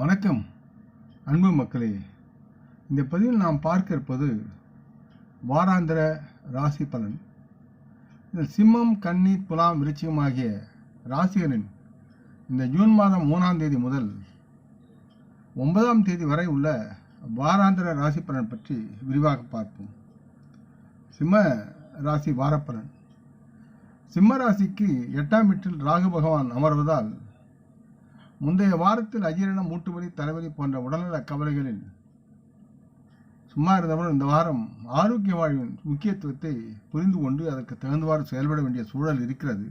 வணக்கம் அன்பு மக்களே. இந்த பதிவில் நாம் பார்க்க இருப்பது வாராந்திர ராசி பலன். இதில் சிம்மம் கன்னி துலாம் விருச்சிகம் ஆகிய ராசிகளின் இந்த ஜூன் மாதம் மூணாம் தேதி முதல் ஒன்பதாம் தேதி வரை உள்ள வாராந்திர ராசி பலன் பற்றி விரிவாக பார்ப்போம். சிம்ம ராசி வாரப்பலன். சிம்ம ராசிக்கு எட்டாம் வீட்டில் ராகு பகவான் அமர்வதால் முந்தைய வாரத்தில் அஜீரணம் மூட்டுவலி தலைவலி போன்ற உடல்நல கவலைகளில் சும்மா இருந்தவர்கள் இந்த வாரம் ஆரோக்கிய வாழ்வின் முக்கியத்துவத்தை புரிந்து கொண்டு அதற்கு தகுந்தவாறு செயல்பட வேண்டிய சூழல் இருக்கிறது.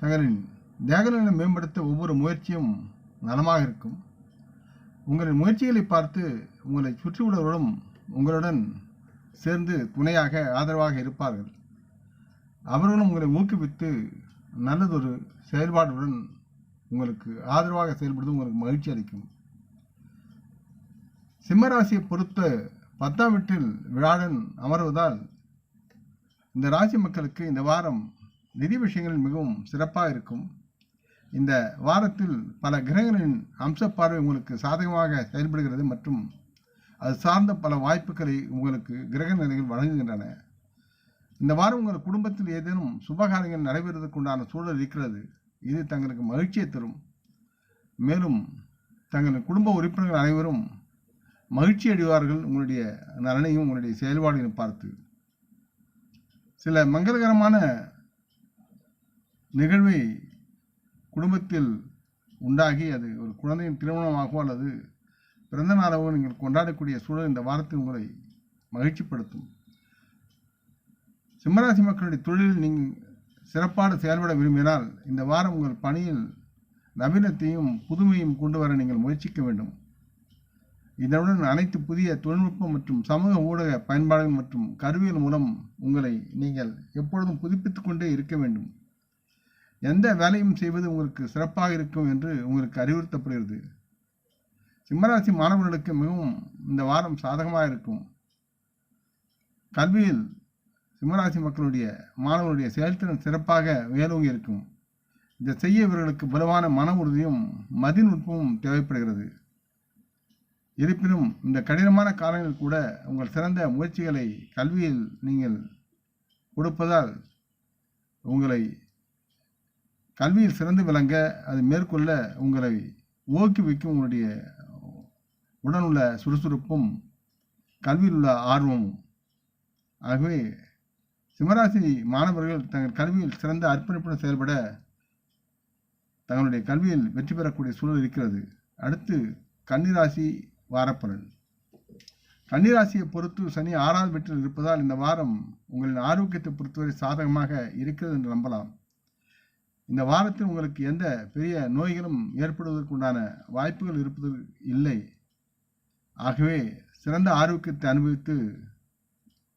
தங்களின் தேகநலம் மேம்படுத்த ஒவ்வொரு முயற்சியும் நலமாக இருக்கும். உங்களின் முயற்சிகளை பார்த்து உங்களை சுற்றியுள்ளவர்களும் உங்களுடன் சேர்ந்து துணையாக ஆதரவாக இருப்பார்கள். அவர்களும் உங்களை ஊக்குவித்து நல்லதொரு செயல்பாடுடன் உங்களுக்கு ஆதரவாக செயல்படுவது உங்களுக்கு மகிழ்ச்சி அளிக்கும். சிம்மராசியை பொறுத்த பத்தாம் வீட்டில் விழாடன் அமர்வதால் இந்த ராசி மக்களுக்கு இந்த வாரம் நிதி விஷயங்களில் மிகவும் சிறப்பாக இருக்கும். இந்த வாரத்தில் பல கிரகங்களின் அம்ச பார்வை உங்களுக்கு சாதகமாக செயல்படுகிறது மற்றும் அது சார்ந்த பல வாய்ப்புகளை உங்களுக்கு கிரக நிலைகள் வழங்குகின்றன. இந்த வாரம் உங்கள் குடும்பத்தில் ஏதேனும் சுபகாரியங்கள் நடைபெறுவதற்குண்டான சூழல் இருக்கிறது. இது தங்களுக்கு மகிழ்ச்சியை தரும். மேலும் தங்கள் குடும்ப உறுப்பினர்கள் அனைவரும் மகிழ்ச்சி அடைவார்கள். உங்களுடைய நலனையும் உங்களுடைய செயல்பாடுகளையும் பார்த்து. சில மங்களகரமான நிகழ்வை குடும்பத்தில் உண்டாகி அது ஒரு குழந்தையின் திருமணமாகவோ அல்லது பிறந்த நாளாகவோ நீங்கள் கொண்டாடக்கூடிய சூழல் இந்த வாரத்தில் உங்களை மகிழ்ச்சிப்படுத்தும். சிம்மராசி மக்களுடைய தொழிலில் நீங்கள் சிறப்பாடு செயல்பட விரும்பினால் இந்த வாரம் உங்கள் பணியில் நவீனத்தையும் புதுமையும் கொண்டு வர நீங்கள் முயற்சிக்க வேண்டும். இதனுடன் அனைத்து புதிய தொழில்நுட்பம் மற்றும் சமூக ஊடக பயன்பாடுகள் மற்றும் கருவியல் மூலம் உங்களை நீங்கள் எப்பொழுதும் புதுப்பித்து கொண்டே இருக்க வேண்டும். எந்த வேலையும் செய்வது உங்களுக்கு சிறப்பாக இருக்கும் என்று உங்களுக்கு அறிவுறுத்தப்படுகிறது. சிம்மராசி மாணவர்களுக்கு மிகவும் இந்த வாரம் சாதகமாக இருக்கும். கல்வியில் சிம்மராசி மக்களுடைய மாணவர்களுடைய செயல்திறன் சிறப்பாக வேலோங்கி இருக்கும். இதை செய்ய இவர்களுக்கு வலுவான மன உறுதியும் மதிநுட்பமும் தேவைப்படுகிறது. இருப்பினும் இந்த கடினமான காலங்களில் கூட உங்கள் சிறந்த முயற்சிகளை கல்வியில் நீங்கள் கொடுப்பதால் உங்களை கல்வியில் சிறந்து விளங்க அது மேற்கொள்ள உங்களை ஊக்குவிக்கும் உங்களுடைய உடனுள்ள சுறுசுறுப்பும் கல்வியில் உள்ள ஆர்வமும். ஆகவே சிம்மராசி மாணவர்கள் தங்கள் கல்வியில் சிறந்த அர்ப்பணிப்புடன் செயல்பட தங்களுடைய கல்வியில் வெற்றி பெறக்கூடிய சூழல் இருக்கிறது. அடுத்து கன்னிராசி வாரப்பலன். கன்னிராசியை பொறுத்து சனி ஆறாவது வீட்டில் இருப்பதால் இந்த வாரம் உங்களின் ஆரோக்கியத்தை பொறுத்தவரை சாதகமாக இருக்கிறது என்று நம்பலாம். இந்த வாரத்தில் உங்களுக்கு எந்த பெரிய நோய்களும் ஏற்படுவதற்குண்டான வாய்ப்புகள் இருப்பது இல்லை. ஆகவே சிறந்த ஆரோக்கியத்தை அனுபவித்து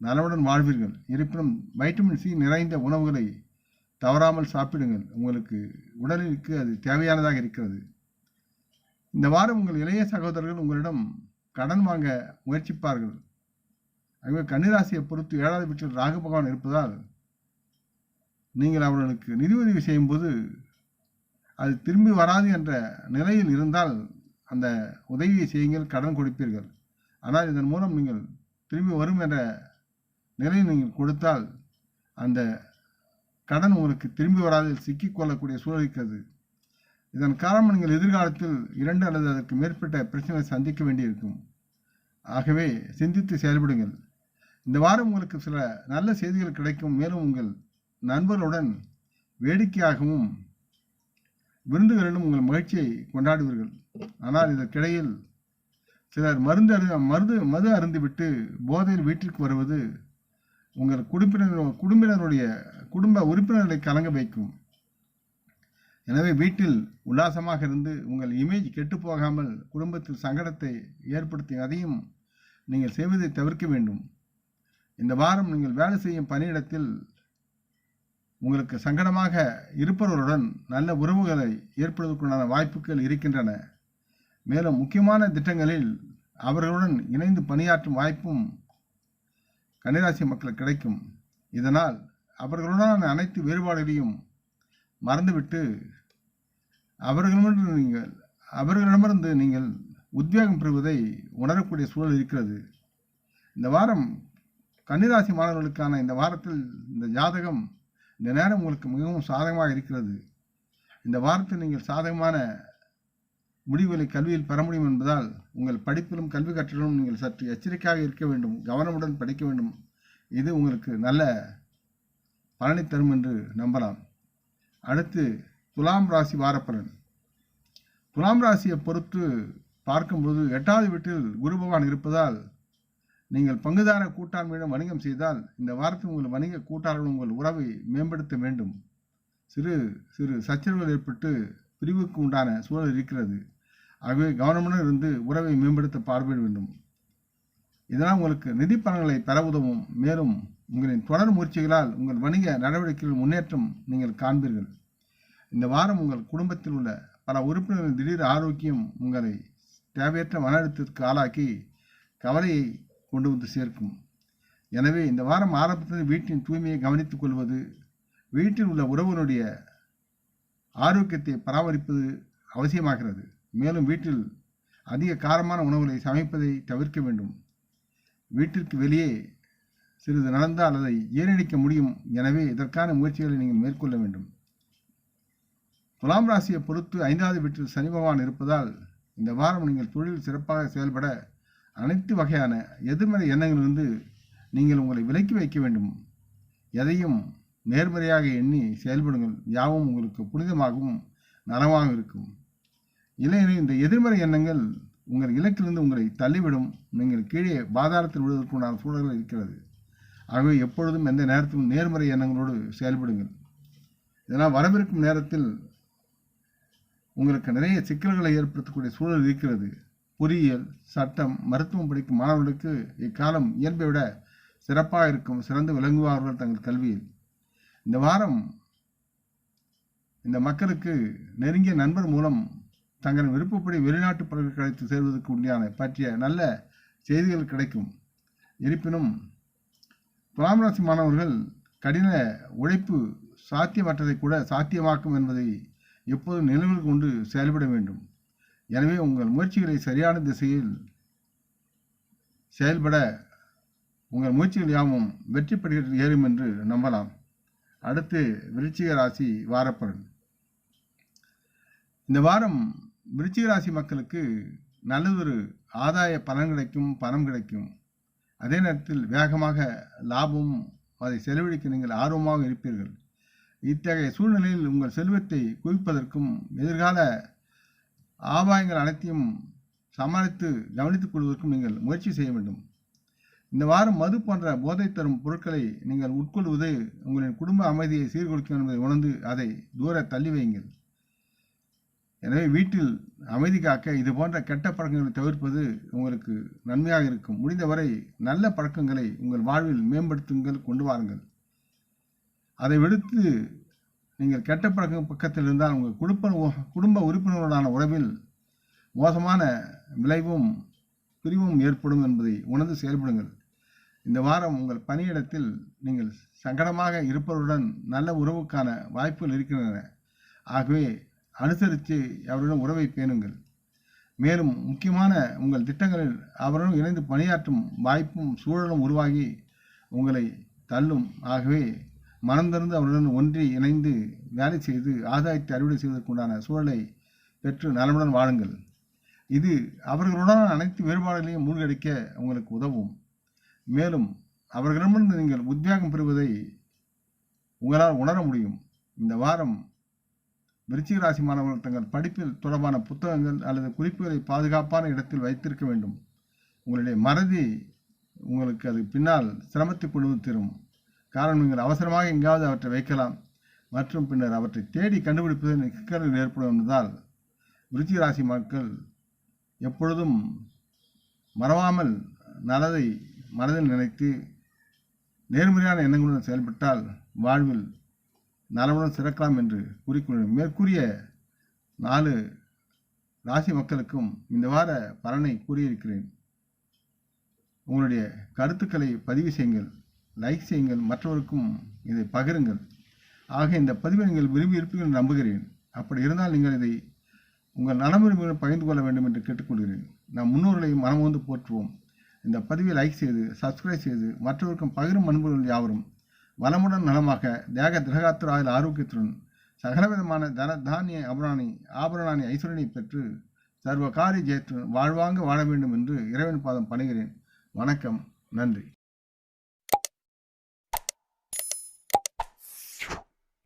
நலமுடன் வாழ்வீர்கள். இருப்பினும் வைட்டமின் சி நிறைந்த உணவுகளை தவறாமல் சாப்பிடுங்கள். உங்களுக்கு உடலுக்கு அது தேவையானதாக இருக்கிறது. இந்த வாரம் உங்கள் இளைய சகோதரர்கள் உங்களிடம் கடன் வாங்க முயற்சிப்பார்கள். ஆகவே கன்னிராசியை பொறுத்து ஏழாவது வீட்டில் ராகு பகவான் இருப்பதால் நீங்கள் அவர்களுக்கு நிதி உதவி செய்யும்போது அது திரும்பி வராது என்ற நிலையில் இருந்தால் அந்த உதவியை செய்யுங்கள். கடன் கொடுப்பீர்கள். ஆனால் இதன் மூலம் நீங்கள் திரும்பி வரும் என்ற நிறைய நீங்கள் கொடுத்தால் அந்த கடன் உங்களுக்கு திரும்பி வராதில் சிக்கிக்கொள்ளக்கூடிய சூழல் இருக்கிறது. இதன் காரணம் நீங்கள் எதிர்காலத்தில் இரண்டு அல்லது அதற்கு மேற்பட்ட பிரச்சனைகளை சந்திக்க வேண்டியிருக்கும். ஆகவே சிந்தித்து செயல்படுங்கள். இந்த வாரம் உங்களுக்கு சில நல்ல செய்திகள் கிடைக்கும். மேலும் உங்கள் நண்பர்களுடன் வேடிக்கையாகவும் விருந்துகளிலும் உங்கள் மகிழ்ச்சியை கொண்டாடுவீர்கள். ஆனால் இதற்கிடையில் சிலர் மருந்து அரு மருந்து மது அருந்துவிட்டு போதையில் வீட்டிற்கு வருவது உங்கள் குடும்பினர் குடும்பினருடைய குடும்ப உறுப்பினர்களை கலங்க வைக்கும். எனவே வீட்டில் உல்லாசமாக இருந்து உங்கள் இமேஜ் கெட்டு போகாமல் குடும்பத்தில் சங்கடத்தை ஏற்படுத்தி அதையும் நீங்கள் செய்வதை தவிர்க்க வேண்டும். இந்த வாரம் நீங்கள் வேலை செய்யும் பணியிடத்தில் உங்களுக்கு சங்கடமாக இருப்பவர்களுடன் நல்ல உறவுகளை ஏற்படுவதற்குண்டான வாய்ப்புகள் இருக்கின்றன. மேலும் முக்கியமான திட்டங்களில் அவர்களுடன் இணைந்து பணியாற்றும் வாய்ப்பும் கன்னிராசி மக்களுக்கு கிடைக்கும். இதனால் அவர்களுடனான அனைத்து வேறுபாடுகளையும் மறந்துவிட்டு அவர்களிடமிருந்து நீங்கள் அவர்களிடமிருந்து நீங்கள் உத்வேகம் பெறுவதை உணரக்கூடிய சூழல் இருக்கிறது. இந்த வாரம் கன்னிராசி மாணவர்களுக்கான இந்த வாரத்தில் இந்த ஜாதகம் இந்த நேரம் உங்களுக்கு மிகவும் சாதகமாக இருக்கிறது. இந்த வாரத்தில் நீங்கள் சாதகமான முடிவுகளை கல்வியில் பெற முடியும் என்பதால் உங்கள் படிப்பிலும் கல்வி கற்றலும் நீங்கள் சற்று எச்சரிக்கையாக இருக்க வேண்டும் கவனமுடன் படிக்க வேண்டும். இது உங்களுக்கு நல்ல பலனை தரும் என்று நம்பலாம். அடுத்து துலாம் ராசி வாரப்பலன். துலாம் ராசியை பொறுத்து பார்க்கும்போது எட்டாவது வீட்டில் குரு பகவான் இருப்பதால் நீங்கள் பங்குதார கூட்டாண்மையிடம் வணிகம் செய்தால் இந்த வாரத்தில் உங்கள் வணிக கூட்டாளர்கள் உங்கள் உறவை மேம்படுத்த வேண்டும். சிறு சிறு சச்சரவுகள் ஏற்பட்டு பிரிவுக்கு உண்டான சூழல் இருக்கிறது. ஆகவே கவனமுடன் இருந்து உறவை மேம்படுத்த பார்வையிட வேண்டும். இதனால் உங்களுக்கு நிதி பலன்களை பெற உதவும். மேலும் உங்களின் தொடர் முயற்சிகளால் உங்கள் வணிக நடவடிக்கைகள் முன்னேற்றம் நீங்கள் காண்பீர்கள். இந்த வாரம் உங்கள் குடும்பத்தில் உள்ள பல உறுப்பினர்களின் திடீர் ஆரோக்கியம் உங்களை தேவையற்ற மன அழுத்தத்திற்கு ஆளாக்கி கவலையை கொண்டு வந்து சேர்க்கும். எனவே இந்த வாரம் ஆரம்பத்தில் வீட்டின் தூய்மையை கவனித்துக் கொள்வது வீட்டில் உள்ள உறவினுடைய ஆரோக்கியத்தை பராமரிப்பது அவசியமாகிறது. மேலும் வீட்டில் அதிக காரமான உணவுகளை சமைப்பதை தவிர்க்க வேண்டும். வீட்டிற்கு வெளியே சிறிது நடந்தால் அதை ஏறடிக்க முடியும் எனவே இதற்கான முயற்சிகளை நீங்கள் மேற்கொள்ள வேண்டும். துலாம் ராசியை பொறுத்து ஐந்தாவது வீட்டில் சனி பகவான் இருப்பதால் இந்த வாரம் நீங்கள் தொழில் சிறப்பாக செயல்பட அனைத்து வகையான எதிர்மறை எண்ணங்களிலிருந்து நீங்கள் உங்களை விலக்கி வைக்க வேண்டும். எதையும் நேர்மறையாக எண்ணி செயல்படுங்கள். யாவும் உங்களுக்கு புனிதமாகவும் நலமாகவும் இருக்கும். இல்லையெனில் இந்த எதிர்மறை எண்ணங்கள் உங்கள் இலக்கிலிருந்து உங்களை தள்ளிவிடும். நீங்கள் கீழே பாதாளத்தில் விடுவதற்குண்டான சூழல்கள் இருக்கிறது. ஆகவே எப்பொழுதும் எந்த நேரத்திலும் நேர்மறை எண்ணங்களோடு செயல்படுங்கள். இதனால் வரவிருக்கும் நேரத்தில் உங்களுக்கு நிறைய சிக்கல்களை ஏற்படுத்தக்கூடிய சூழல் இருக்கிறது. பொறியியல் சட்டம் மருத்துவம் படிக்கும் மாணவர்களுக்கு இக்காலம் இயல்பை விட சிறப்பாக இருக்கும் சிறந்து விளங்குவார்கள் தங்கள் கல்வியில். இந்த வாரம் இந்த மக்களுக்கு நெருங்கிய நண்பர் மூலம் தங்களின் விருப்பப்படி வெளிநாட்டு பல்கலைக்கழகத்தில் சேர்வதற்கு உண்டியான பற்றிய நல்ல செய்திகள் கிடைக்கும். இருப்பினும் துலாம் ராசி மாணவர்கள் கடின உழைப்பு சாத்தியமற்றதை கூட சாத்தியமாக்கும் என்பதை எப்போதும் நினைவில் கொண்டு செயல்பட வேண்டும். எனவே உங்கள் முயற்சிகளை சரியான திசையில் செயல்பட உங்கள் முயற்சிகள் யாவும் வெற்றி பெறுகிறது ஏறும் என்று நம்பலாம். அடுத்து விருச்சிக ராசி வாரப்பலன். இந்த வாரம் விருச்சிகராசி மக்களுக்கு நல்லதொரு ஆதாய பலன் கிடைக்கும் பணம் கிடைக்கும். அதே நேரத்தில் வேகமாக லாபமும் அதை செலவழிக்க நீங்கள் ஆர்வமாக இருப்பீர்கள். இத்தகைய சூழ்நிலையில் உங்கள் செல்வத்தை குவிப்பதற்கும் எதிர்கால ஆபாயங்கள் அனைத்தையும் சமாளித்து கவனித்துக் கொள்வதற்கும் நீங்கள் முயற்சி செய்ய வேண்டும். இந்த வாரம் மது போன்ற போதை தரும் பொருட்களை நீங்கள் உட்கொள்வது உங்களின் குடும்ப அமைதியை சீர்குலைக்கும் என்பதை உணர்ந்து அதை தூர தள்ளி வையுங்கள். எனவே வீட்டில் அமைதி காக்க இது போன்ற கெட்ட பழக்கங்களை தவிர்ப்பது உங்களுக்கு நன்மையாக இருக்கும். முடிந்தவரை நல்ல பழக்கங்களை உங்கள் வாழ்வில் மேம்படுத்துங்கள் கொண்டு வாருங்கள். அதை விடுத்து நீங்கள் கெட்ட பழக்கம் பக்கத்தில் இருந்தால் உங்கள் குடும்ப குடும்ப உறுப்பினர்களுடான உறவில் மோசமான விளைவும் பிரிவும் ஏற்படும் என்பதை உணர்ந்து செயல்படுங்கள். இந்த வாரம் உங்கள் பணியிடத்தில் நீங்கள் சங்கடமாக இருப்பவருடன் நல்ல உறவுக்கான வாய்ப்புகள் இருக்கின்றன. ஆகவே அனுசரித்து அவருடன் உறவை பேணுங்கள். மேலும் முக்கியமான உங்கள் திட்டங்களில் அவருடன் இணைந்து பணியாற்றும் வாய்ப்பும் சூழலும் உருவாகி உங்களை தள்ளும். ஆகவே மனம் அவருடன் ஒன்றி இணைந்து வேலை செய்து ஆதாயத்தை அறுவடை செய்வதற்குண்டான சூழலை பெற்று நலமுடன் வாழுங்கள். இது அவர்களுடனான அனைத்து வேறுபாடுகளையும் மூழ்கடிக்க உங்களுக்கு உதவும். மேலும் அவர்களிடமிருந்து நீங்கள் உத்வேகம் பெறுவதை உங்களால் உணர முடியும். இந்த வாரம் விருச்சிக ராசி மாணவர்கள் தங்கள் படிப்பில் தொடர்பான புத்தகங்கள் அல்லது குறிப்புகளை பாதுகாப்பான இடத்தில் வைத்திருக்க வேண்டும். உங்களுடைய மறதி உங்களுக்கு அது பின்னால் சிரமத்தை கொண்டு வந்து தரும். காரணம் நீங்கள் அவசரமாக எங்காவது அவற்றை வைக்கலாம். மற்றும் பின்னர் அவற்றை தேடி கண்டுபிடிப்பதில் சிக்கல்கள் ஏற்படும் என்பதால் விருச்சிக ராசி மக்கள் எப்பொழுதும் மறவாமல் நல்லதை மனதில் நினைத்து நேர்மறையான எண்ணங்களுடன் செயல்பட்டால் வாழ்வில் நலமுடன் சிறக்கலாம் என்று கூறிக்கொள்கிறேன். மேற்கூறிய நாலு ராசி மக்களுக்கும் இந்த வார பலனை கூறியிருக்கிறேன். உங்களுடைய கருத்துக்களை பதிவு செய்யுங்கள் லைக் செய்யுங்கள் மற்றவருக்கும் இதை பகிருங்கள். ஆக இந்த பதிவை நீங்கள் விரும்பி இருப்பீர்கள் நம்புகிறேன். அப்படி இருந்தால் நீங்கள் இதை உங்கள் நலமுறைகளை பகிர்ந்து கொள்ள வேண்டும் என்று கேட்டுக்கொள்கிறேன். நம் முன்னோர்களையும் வந்து போற்றுவோம். இந்த பதிவை லைக் செய்து சப்ஸ்கிரைப் செய்து மற்றவருக்கும் பகிரும் அன்புகள் யாவரும் வளமுடன் நலமாக தேக திரகாத்துராயில் ஆரோக்கியத்துடன் சகலவிதமான தன தானிய அபராணி ஆபரணாணி ஐஸ்வரனை பெற்று சர்வ காரி ஜெயத்துடன் வாழ்வாங்க வாழ வேண்டும் என்று இறைவன் பாதம் பணிகிறேன். வணக்கம். நன்றி.